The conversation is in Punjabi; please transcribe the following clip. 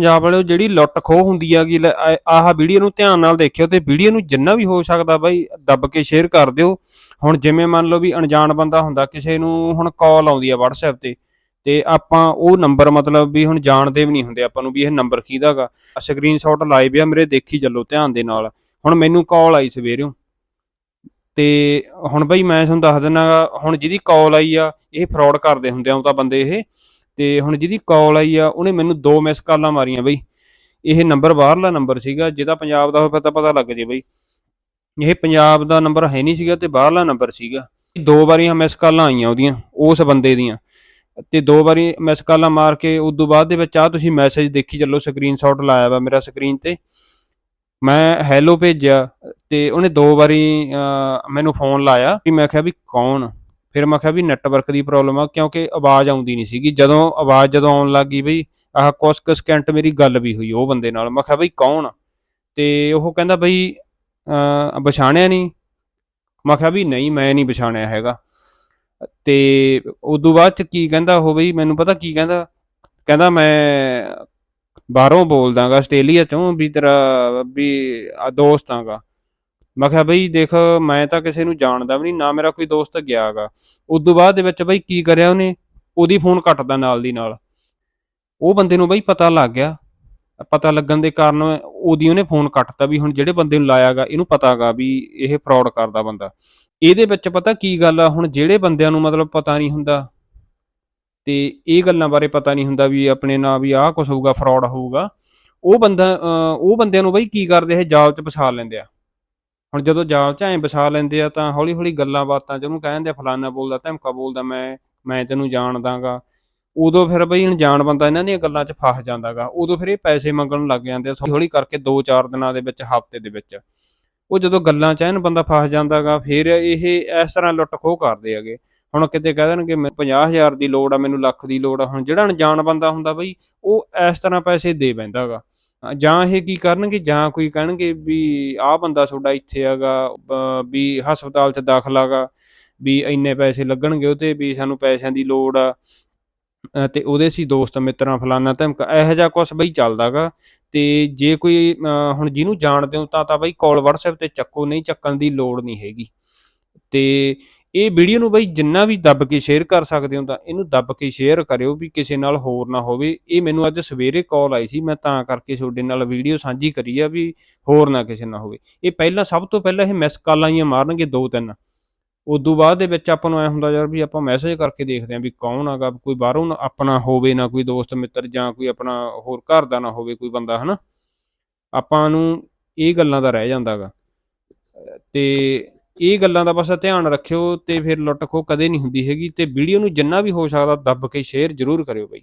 ਪੰਜਾਬ ਵਾਲਿਓ ਜਿਹੜੀ ਲੁੱਟ ਖੋਹ ਹੁੰਦੀ ਹੈਗੀ ਆਹ ਵੀਡੀਓ ਨੂੰ ਧਿਆਨ ਨਾਲ ਦੇਖਿਓ ਤੇ ਵੀਡੀਓ ਨੂੰ ਜਿੰਨਾ ਵੀ ਹੋ ਸਕਦਾ ਬਾਈ ਦੱਬ ਕੇ ਸ਼ੇਅਰ ਕਰ ਦਿਓ। ਹੁਣ ਜਿਵੇਂ ਮੰਨ ਲਓ ਵੀ ਅਣਜਾਣ ਬੰਦਾ ਹੁੰਦਾ ਕਿਸੇ ਨੂੰ ਹੁਣ ਕਾਲ ਆਉਂਦੀ ਆ WhatsApp ਤੇ ਤੇ ਆਪਾਂ ਉਹ ਨੰਬਰ ਮਤਲਬ ਵੀ ਹੁਣ ਜਾਣਦੇ ਵੀ ਨਹੀਂ ਹੁੰਦੇ ਆਪਾਂ ਨੂੰ ਵੀ ਇਹ ਨੰਬਰ ਕਿਹਦਾਗਾ ਸਕਰੀਨਸ਼ਾਟ ਲਾਈਵ ਆ ਮੇਰੇ ਦੇਖੀ ਚੱਲੋ ਧਿਆਨ ਦੇ ਨਾਲ। ਹੁਣ ਮੈਨੂੰ ਕਾਲ ਆਈ ਸਵੇਰਿਓ ਤੇ ਹੁਣ ਬਈ ਮੈਂ ਤੁਹਾਨੂੰ ਦੱਸ ਦਿੰਦਾ ਗਾ, ਹੁਣ ਜਿਹਦੀ ਕਾਲ ਆਈ ਆ ਇਹ ਫਰਾਡ ਕਰਦੇ ਹੁੰਦੇ ਆ ਉਹ ਤਾਂ ਬੰਦੇ ਇਹ। ਤੇ ਹੁਣ ਜਿਹਦੀ ਕਾਲ ਆਈ ਆ, ਉਹਨੇ ਮੈਨੂੰ ਦੋ ਮਿਸ ਕਾਲਾਂ ਮਾਰੀਆਂ ਬਈ। ਇਹ ਨੰਬਰ ਬਾਹਰਲਾ ਨੰਬਰ ਸੀਗਾ, ਜਿਹਦਾ ਪੰਜਾਬ ਦਾ ਹੋਵੇ ਪਤਾ ਪਤਾ ਲੱਗ ਜੇ ਬਈ। ਇਹ ਪੰਜਾਬ ਦਾ ਨੰਬਰ ਹੈ ਨਹੀਂ ਸੀਗਾ ਤੇ ਬਾਹਰਲਾ ਨੰਬਰ ਸੀਗਾ। ਦੋ ਵਾਰੀਆਂ ਮਿਸ ਕਾਲਾਂ ਆਈਆਂ ਉਹਦੀਆਂ, ਉਸ ਬੰਦੇ ਦੀਆਂ। ਤੇ ਦੋ ਵਾਰੀ ਮਿਸ ਕਾਲਾਂ ਮਾਰ ਕੇ, ਉਸ ਤੋਂ ਬਾਅਦ ਦੇ ਵਿੱਚ ਆ ਤੁਸੀਂ ਮੈਸੇਜ ਦੇਖੀ ਚੱਲੋ ਸਕਰੀਨਸ਼ਾਟ ਲਾਇਆ ਵਾ ਮੇਰਾ ਸਕਰੀਨ ਤੇ। ਮੈਂ ਹੈਲੋ ਭੇਜਿਆ ਤੇ ਉਹਨੇ ਦੋ ਵਾਰੀ ਮੈਨੂੰ ਫੋਨ ਲਾਇਆ ਕਿ ਮੈਂ ਕਿਹਾ ਵੀ ਕੌਣ ਫਿਰ ਮੈਂ ਕਿਹਾ ਵੀ ਨੈਟਵਰਕ ਦੀ ਪ੍ਰੋਬਲਮ ਆ ਕਿਉਂਕਿ ਆਵਾਜ਼ ਆਉਂਦੀ ਨਹੀਂ ਸੀਗੀ। ਜਦੋਂ ਆਵਾਜ਼ ਜਦੋਂ ਆਉਣ ਲੱਗੀ ਬਈ ਆਹ ਕੁਛ ਕੁ ਸਕਿੰਟ ਮੇਰੀ ਗੱਲ ਵੀ ਹੋਈ ਉਹ ਬੰਦੇ ਨਾਲ। ਮੈਂ ਕਿਹਾ ਬਈ ਕੌਣ ਤੇ ਉਹ ਕਹਿੰਦਾ ਬਈ ਅਹ, ਪਛਾਣਿਆ ਨਹੀਂ। ਮੈਂ ਕਿਹਾ ਵੀ ਨਹੀਂ ਮੈਂ ਨਹੀਂ ਪਛਾਣਿਆ ਹੈਗਾ। ਤੇ ਉਦੋਂ ਬਾਅਦ ਚ ਕੀ ਕਹਿੰਦਾ ਉਹ ਬਈ ਮੈਨੂੰ ਪਤਾ ਕੀ ਕਹਿੰਦਾ? ਕਹਿੰਦਾ ਮੈਂ ਬਾਹਰੋਂ ਬੋਲਦਾਗਾ ਆਸਟ੍ਰੇਲੀਆ ਚੋਂ ਵੀ ਤੇਰਾ ਵੀ ਆ ਦੋਸਤ ਆਗਾ। ਮੈਂ ਕਿਹਾ ਬਈ ਦੇਖ, ਮੈਂ ਤਾਂ ਕਿਸੇ ਨੂੰ ਜਾਣਦਾ ਵੀ ਨਹੀਂ, ਨਾ ਮੇਰਾ ਕੋਈ ਦੋਸਤ ਗਿਆਗਾ ਉਦੋਂ ਬਾਅਦ ਦੇ ਵਿੱਚ ਬਈ ਕੀ ਕਰਿਆ ਉਹਨੇ? ਉਹਦੀ ਫੋਨ ਕੱਟਦਾ ਨਾਲ ਦੀ ਨਾਲ। ਉਹ ਬੰਦੇ ਨੂੰ ਬਈ ਪਤਾ ਲੱਗ ਗਿਆ। ਪਤਾ ਲੱਗਣ ਦੇ ਕਾਰਨ ਉਹਦੀ ਉਹਨੇ ਫੋਨ ਕੱਟਤਾ ਵੀ ਹੁਣ ਜਿਹੜੇ ਬੰਦੇ ਨੂੰ ਲਾਇਆਗਾ ਇਹਨੂੰ ਪਤਾਗਾ ਵੀ ਇਹ ਫਰਾਡ ਕਰਦਾ ਬੰਦਾ। ਇਹਦੇ ਵਿੱਚ ਪਤਾ ਕੀ ਗੱਲ ਆ, ਹੁਣ ਜਿਹੜੇ ਬੰਦਿਆਂ ਨੂੰ ਮਤਲਬ ਪਤਾ ਨਹੀਂ ਹੁੰਦਾ, ਤੇ ਇਹ ਗੱਲਾਂ ਬਾਰੇ ਪਤਾ ਨਹੀਂ ਹੁੰਦਾ ਵੀ ਆਪਣੇ ਨਾਲ ਵੀ ਆਹ ਕੁਝ ਹੋਊਗਾ ਫਰਾਡ ਹੋਊਗਾ, ਉਹ ਬੰਦਾ, ਅਹ ਉਹ ਬੰਦਿਆਂ ਨੂੰ ਬਈ ਕੀ ਕਰਦੇ ਇਹ ਜਾਲ 'ਚ ਫਸਾ ਲੈਂਦੇ ਆ। ਹੁਣ ਜਦੋਂ ਜਾਲ 'ਚ ਐਂ ਫਸਾ ਲੈਂਦੇ ਆ ਤਾਂ ਹੌਲੀ ਹੌਲੀ ਗੱਲਾਂ ਬਾਤਾਂ 'ਚ ਉਹਨੂੰ ਕਹਿੰਦੇ ਆ, ਫਲਾਨਾ ਬੋਲਦਾ, ਧਮਕਾ ਬੋਲਦਾ, ਮੈਂ ਮੈਂ ਤੈਨੂੰ ਜਾਣਦਾਗਾ। ਉਦੋਂ ਫਿਰ ਬਈ ਅਣਜਾਣ ਬੰਦਾ ਇਹਨਾਂ ਦੀਆਂ ਗੱਲਾਂ 'ਚ ਫਸ ਜਾਂਦਾਗਾ। ਉਦੋਂ ਫਿਰ ਇਹ ਪੈਸੇ ਮੰਗਣ ਲੱਗ ਜਾਂਦੇ ਆ ਹੌਲੀ ਹੌਲੀ ਕਰਕੇ 2-4 ਦਿਨਾਂ ਦੇ ਵਿੱਚ, ਹਫ਼ਤੇ ਦੇ ਵਿੱਚ। ਉਹ ਜਦੋਂ ਗੱਲਾਂ 'ਚ ਐਨ ਬੰਦਾ ਫਸ ਜਾਂਦਾਗਾ, ਫਿਰ ਇਹ ਇਸ ਤਰ੍ਹਾਂ ਲੁੱਟ ਖੋਹ ਕਰਦੇ ਹੈਗੇ। ਹੁਣ ਕਿਤੇ ਕਹਿ ਦੇਣਗੇ ਮੈਂ 50000 ਦੀ ਲੋੜ ਆ, ਮੈਨੂੰ ਲੱਖ ਦੀ ਲੋੜ ਆ। ਹੁਣ ਜਿਹੜਾ ਅਣਜਾਣ ਬੰਦਾ ਹੁੰਦਾ ਬਈ, ਉਹ ਇਸ ਤਰ੍ਹਾਂ ਪੈਸੇ ਦੇ ਬੈਂਦਾਗਾ ਜਾਂ ਇਹ ਕੀ ਕਰਨਗੇ ਜਾਂ ਕੋਈ ਕਹਿਣਗੇ ਵੀ ਆਹ ਬੰਦਾ ਤੁਹਾਡਾ ਇੱਥੇ ਹੈਗਾ ਵੀ ਹਸਪਤਾਲ 'ਚ ਦਾਖਲ ਹੈਗਾ ਵੀ ਇੰਨੇ ਪੈਸੇ ਲੱਗਣਗੇ ਉਹ ਵੀ ਸਾਨੂੰ ਪੈਸਿਆਂ ਦੀ ਲੋੜ ਆ। ਤੇ ਉਹਦੇ ਸੀ ਦੋਸਤ ਮਿੱਤਰਾਂ ਫਲਾਨਾ ਧਮਕਾ ਇਹੋ ਜਿਹਾ ਕੁਛ ਬਈ ਚੱਲਦਾਗਾ ਤੇ ਜੇ ਕੋਈ ਅ, ਹੁਣ ਜਿਹਨੂੰ ਜਾਣਦੇ ਹੋ ਤਾਂ ਤਾਂ ਬਈ ਕਾਲ WhatsApp ਤੇ ਚੱਕੋ ਨਹੀਂ ਚੱਕਣ ਦੀ ਲੋੜ ਨਹੀਂ ਹੈਗੀ। ਤੇ ਇਹ ਵੀਡੀਓ ਨੂੰ ਬਈ ਜਿੰਨਾ ਵੀ ਦੱਬ ਕੇ ਸ਼ੇਅਰ ਕਰ ਸਕਦੇ ਹੋ ਤਾਂ ਇਹਨੂੰ ਦੱਬ ਕੇ ਸ਼ੇਅਰ ਕਰਿਓ ਵੀ ਕਿਸੇ ਨਾਲ ਹੋਰ ਨਾ ਹੋਵੇ। ਇਹ ਮੈਨੂੰ ਅੱਜ ਸਵੇਰੇ ਕਾਲ ਆਈ ਸੀ, ਮੈਂ ਤਾਂ ਕਰਕੇ ਤੁਹਾਡੇ ਨਾਲ ਵੀਡੀਓ ਸਾਂਝੀ ਕਰੀ ਆ ਵੀ ਹੋਰ ਨਾ ਕਿਸੇ ਨਾਲ ਹੋਵੇ। ਇਹ ਪਹਿਲਾਂ ਸਭ ਤੋਂ ਪਹਿਲਾਂ ਇਹ ਮਿਸ ਕਾਲਾਂ ਹੀ ਮਾਰਨਗੇ ਦੋ ਤਿੰਨ। ਉਦੋਂ ਬਾਅਦ ਦੇ ਵਿੱਚ ਆਪਾਂ ਨੂੰ ਐ ਹੁੰਦਾ ਯਾਰ ਵੀ ਆਪਾਂ ਮੈਸੇਜ ਕਰਕੇ ਦੇਖਦੇ ਆਂ ਵੀ ਕੌਣ ਹੈਗਾ ਕੋਈ ਬਾਹਰੋਂ ਨਾ ਆਪਣਾ ਹੋਵੇ ਨਾ ਕੋਈ ਦੋਸਤ ਮਿੱਤਰ ਜਾਂ ਕੋਈ ਆਪਣਾ ਹੋਰ ਘਰ ਦਾ ਨਾ ਹੋਵੇ ਕੋਈ ਬੰਦਾ, ਹਨਾ? ਆਪਾਂ ਨੂੰ ਇਹ ਗੱਲਾਂ ਦਾ ਰਹਿ ਜਾਂਦਾਗਾ ਤੇ ਇਹ ਗੱਲਾਂ ਦਾ ਬਸ ਧਿਆਨ ਰੱਖਿਓ ਤੇ ਫਿਰ ਲੁੱਟ ਖੋ ਕਦੇ ਨਹੀਂ ਹੁੰਦੀ ਹੈਗੀ ਤੇ ਵੀਡੀਓ ਨੂੰ ਜਿੰਨਾ ਵੀ ਹੋ ਸਕਦਾ ਦੱਬ ਕੇ ਸ਼ੇਅਰ ਜ਼ਰੂਰ ਕਰਿਓ ਬਾਈ।